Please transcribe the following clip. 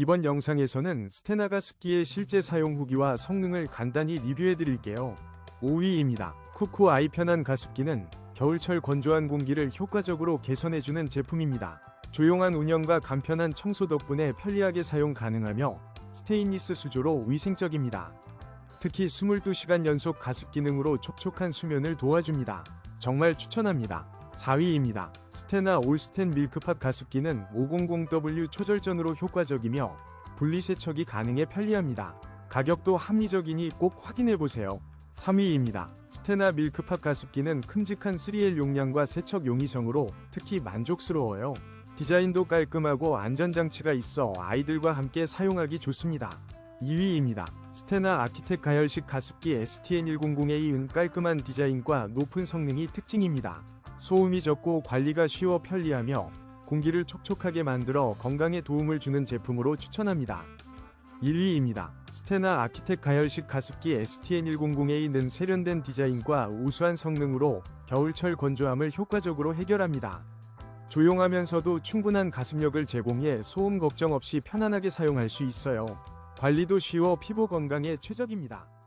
이번 영상에서는 스테나 가 습기의 실제 사용 후기와 성능을 간단히 리뷰해 드릴게요. 5위입니다. 쿠쿠 아이 편한 가습기는 겨울철 건조한 공기를 효과적으로 개선해주는 제품입니다. 조용한 운영과 간편한 청소 덕분에 편리하게 사용 가능하며 스테인리스 수조로 위생적입니다. 특히 22시간 연속 가습 기능으로 촉촉한 수면을 도와줍니다. 정말 추천합니다. 4위입니다. 스테나 올스텐 밀크팝 가습기는 500W 초절전으로 효과적이며 분리세척이 가능해 편리합니다. 가격도 합리적이니 꼭 확인해보세요. 3위입니다. 스테나 밀크팝 가습기는 큼직한 3L 용량과 세척 용이성으로 특히 만족스러워요. 디자인도 깔끔하고 안전장치가 있어 아이들과 함께 사용하기 좋습니다. 2위입니다. 스테나 아키텍 가열식 가습기 STN100A은 깔끔한 디자인과 높은 성능이 특징입니다. 소음이 적고 관리가 쉬워 편리하며 공기를 촉촉하게 만들어 건강에 도움을 주는 제품으로 추천합니다. 1위입니다. 스테나 아키텍 가열식 가습기 STN100A는 세련된 디자인과 우수한 성능으로 겨울철 건조함을 효과적으로 해결합니다. 조용하면서도 충분한 가습력을 제공해 소음 걱정 없이 편안하게 사용할 수 있어요. 관리도 쉬워 피부 건강에 최적입니다.